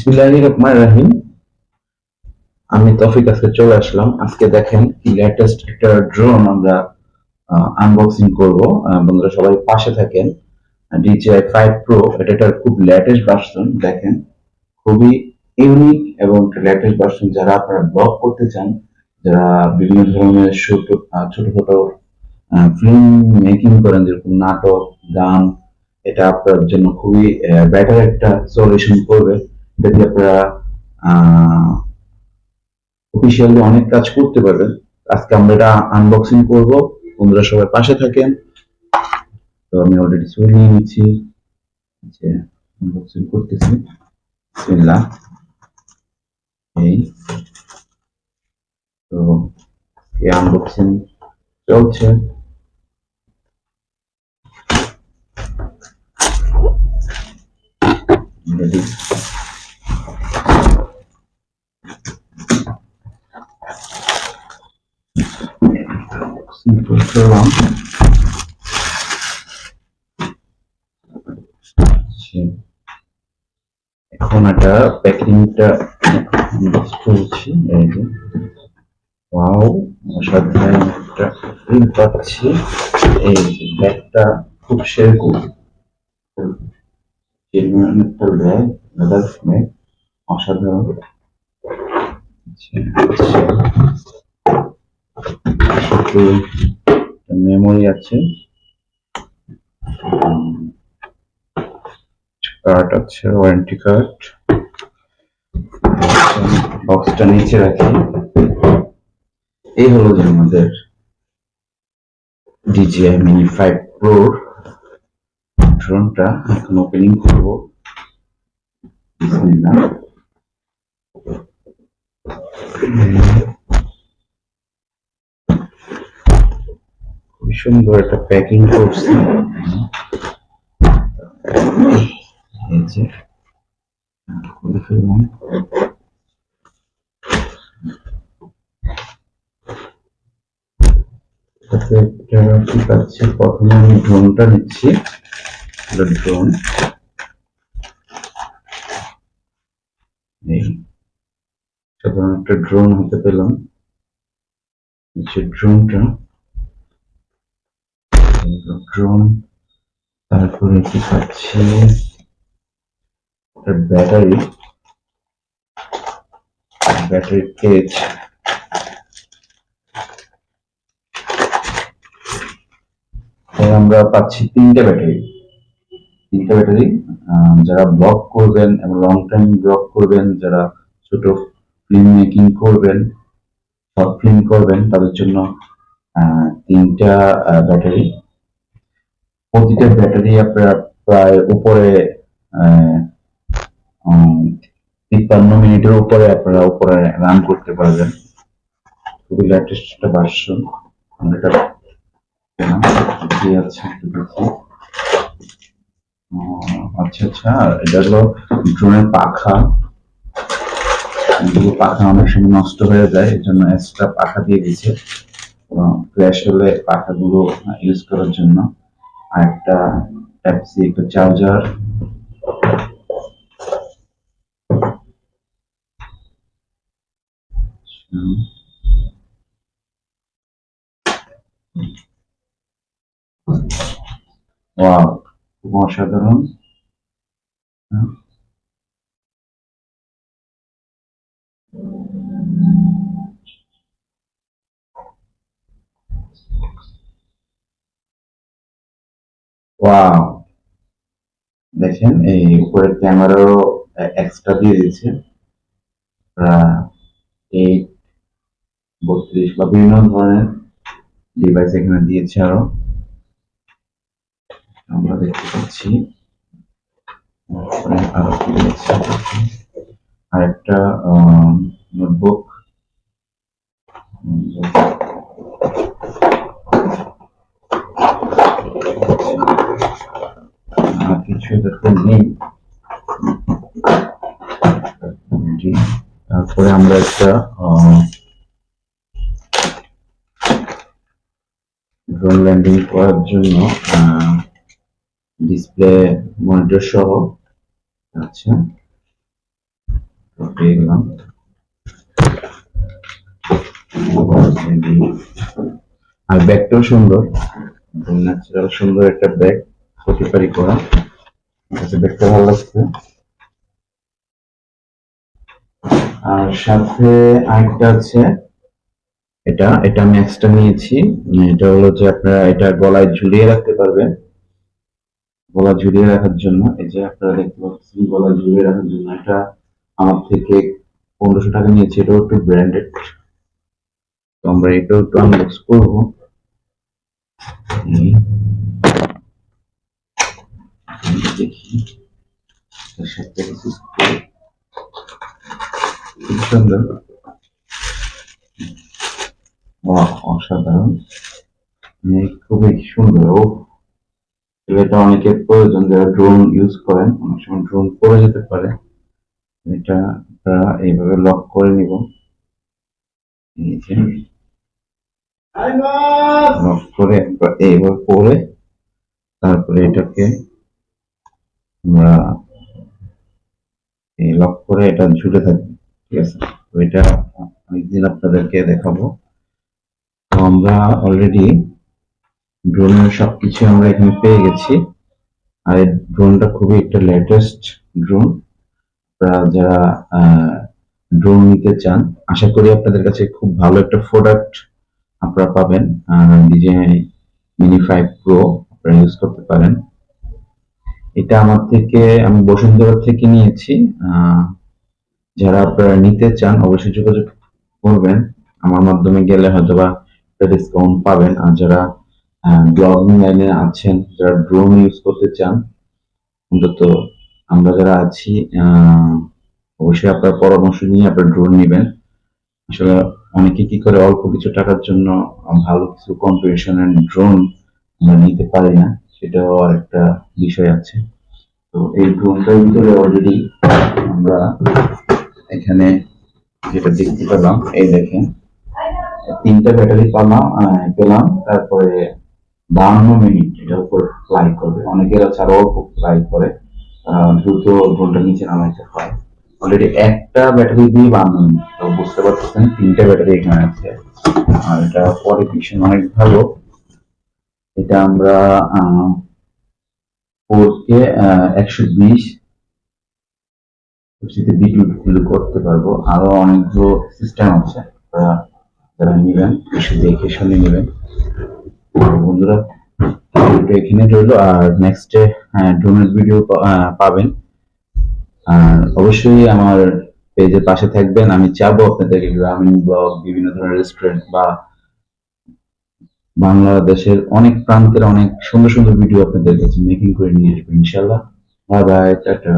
বিসমিল্লাহির রহমান রাহিম। আমি তফিক আজকে চলে আসলাম। আজকে দেখেন লেটেস্ট একটা ড্রোন আমরা আনবক্সিং করব। বন্ধুরা সবাই পাশে থাকেন। এটা খুব লেটেস্ট ভার্সন দেখেন। খুবই ইউনিক এবং লেটেস্ট ভার্সন যারা আপনারা ব্লগ করতে চান, যারা বিভিন্ন ধরনের ছোট ছোট ছোট ফিল্ম মেকিং করেন, যেরকম নাটক, গান, এটা আপনার জন্য খুবই বেটার একটা সলিউশন করবে। যদি আপনারা অফিসিয়ালি অনেক কাজ করতে পারবেন, আজকে আমরা এটা আনবক্সিং করব। বন্ধুরা সবাই পাশে থাকেন। তো আমি অলরেডি ছবি নিয়ে নিচ্ছি। যে আনবক্সিং করতেছি। বিসমিল্লাহ। এই। তো এই আনবক্সিং চলছে। করলাম। আচ্ছা। এখন এটা প্যাকিংটা করছি, এই যে। ওয়াও অসাধারণ একটা ফিল পাচ্ছি। এই ব্যাগটা খুব সেরকম জেনুইন একটা ব্যাগ লেদার ব্যাগ অসাধারণ। মেমোরি আছে কার্ড আছে ওয়ারেন্টি কার্ড বক্সটা নিচে রাখি। এই হলো যে আমাদের DJI মিনি ফাইভ প্রোর ড্রোনটা এখন ওপেনিং করব। বিসমিল্লাহ খুবই সুন্দর একটা প্যাকিং করছি যে ঠিক আছে প্রথমে আমি ড্রোনটা নিচ্ছি ড্রোন সাধারণ একটা ড্রোন হতে পেলাম। নিচে ড্রোনটা ড্রোন, তারপরে কি পাচ্ছি? ব্যাটারি ব্যাটারি কেজ আমরা পাচ্ছি তিনটে ব্যাটারি। তিনটে ব্যাটারি যারা ব্লগ করবেন এবং লং টাইম ব্লগ করবেন, যারা ছোট ফিল্ম মেকিং করবেন শর্ট ফিল্ম করবেন, তাদের জন্য তিনটা ব্যাটারি। প্রতিটা ব্যাটারি আপনার প্রায় উপরে তিপ্পান্ন মিনিটের উপরে আপনারা উপরে রান করতে পারবেন। খুবই লেটেস্ট একটা ভার্সন এটা আহ, আচ্ছা আচ্ছা এটা হলো ড্রোনের পাখা। এগুলো পাখা অনেক সময় নষ্ট হয়ে যায় এই জন্য এক্সট্রা পাখা দিয়ে দিয়েছে ফ্ল্যাশ হলে পাখাগুলো ইউজ করার জন্য। আর একটা পেপসি একটা চার্জার ওয়াও খুব অসাধারণ হ্যাঁ। ওয়াও দেখেন, এই উপরের ক্যামেরারও এক্সট্রা দিয়ে দিয়েছে এইট বত্রিশ বা বিভিন্ন ধরনের ডিভাইস এখানে দিয়েছে আরও। আমরা দেখতে পাচ্ছি। আরও দিয়েছে আর একটা নোটবুক কিছু এটাতে নেই জি তারপরে আমরা একটা ড্রোন ল্যান্ডিং করার জন্য ডিসপ্লে মনিটর সহ আচ্ছা পেয়ে গেলাম আর ব্যাগটাও সুন্দর ন্যাচারাল সুন্দর একটা ব্যাগ প্রতিপারি করা। ব্যাগটা ভালো লাগছে। আর সাথে আরেকটা আছে। এটা এটা আমি এক্সট্রা নিয়েছি। এটা হলো যে আপনারা এটা গলায় ঝুলিয়ে রাখতে পারবেন। গলা ঝুলিয়ে রাখার জন্য। এই যে আপনারা দেখতে পাচ্ছেন, গলা ঝুলিয়ে রাখার জন্য এটা আমার থেকে পনেরোশো টাকা নিয়েছি। এটাও একটু ব্র্যান্ডেড তো আমরা এটাও একটু আনবক্স করব। দেখি অসাধারণ খুবই সুন্দর এটা অনেকের প্রয়োজন যারা ড্রোন ইউজ করেন অনেক সময় ড্রোন পড়ে যেতে পারে এটা আপনারা এইভাবে লক করে নিব লক করে এইভাবে পরে, তারপরে এটাকে আমরা এই লক করে এটা ঝুলে থাকবে, ঠিক আছে? তো এটা অনেকদিন আপনাদেরকে দেখাবো। তো আমরা অলরেডি ড্রোনের সবকিছু আমরা এখানে পেয়ে গেছি। আর এই ড্রোনটা খুবই একটা লেটেস্ট ড্রোন আপনারা যারা ড্রোন নিতে চান, আশা করি আপনাদের কাছে খুব ভালো একটা প্রোডাক্ট আপনারা পাবেন। ডিজাই মিনি ফাইভ প্রো আপনারা ইউজ করতে পারেন। এটা আমার থেকে, আমি বসুন্ধরা থেকে নিয়েছি। যারা আপনারা নিতে চান, অবশ্যই যোগাযোগ করবেন। আমার মাধ্যমে গেলে হয়তো বা ডিসকাউন্ট পাবেন। আর যারা ব্লগিং লাইনে আছেন, যারা ড্রোন ইউজ করতে চান, অন্তত আমরা যারা আছি অবশ্যই আপনার পরামর্শ নিয়ে আপনার ড্রোন নেবেন। আসলে অনেকে কি করে অল্প কিছু টাকার জন্য ভালো কিছু কম্পিটিশনের ড্রোন আমরা নিতে পারি না। সেটাও আর একটা বিষয় আছে। তো এই ড্রোনটার ভিতরে অলরেডি আমরা এখানে যেটা দেখতে পেলাম, এই দেখেন, তিনটা ব্যাটারি পেলাম পেলাম, তারপরে বাহান্ন মিনিট এটার উপর ফ্লাই করবে। অনেকের আছে আরও অল্প ফ্লাই করে দ্রুত ড্রোনটা নিচে নামাইতে হয়। অলরেডি একটা ব্যাটারি দিয়ে বাহান্ন মিনিট বুঝতে পারতেছেন, তিনটা ব্যাটারি এখানে আছে। আর এটা পরে ভীষণ, অনেক ভালো। এটা আমরা ফোর কে একশো বিশ ভিডিও গুলো করতে পারব। আরও অনেকগুলো সিস্টেম আছে যারা নেবেন, এসে দেখে শুনে নেবেন। বন্ধুরা ভিডিওটা এখানে রইল, আর নেক্সটে ড্রোনের ভিডিও পাবেন। আর অবশ্যই আমার পেজের পাশে থাকবেন। আমি চাবো আপনাদেরকে গ্রামীণ ব্লগ, বিভিন্ন ধরনের রেস্টুরেন্ট বা বাংলাদেশের অনেক প্রান্তের অনেক সুন্দর সুন্দর ভিডিও আপনাদের কাছে মেকিং করে নিয়ে আসবেন ইনশাল্লাহ বাই বাই টাটা।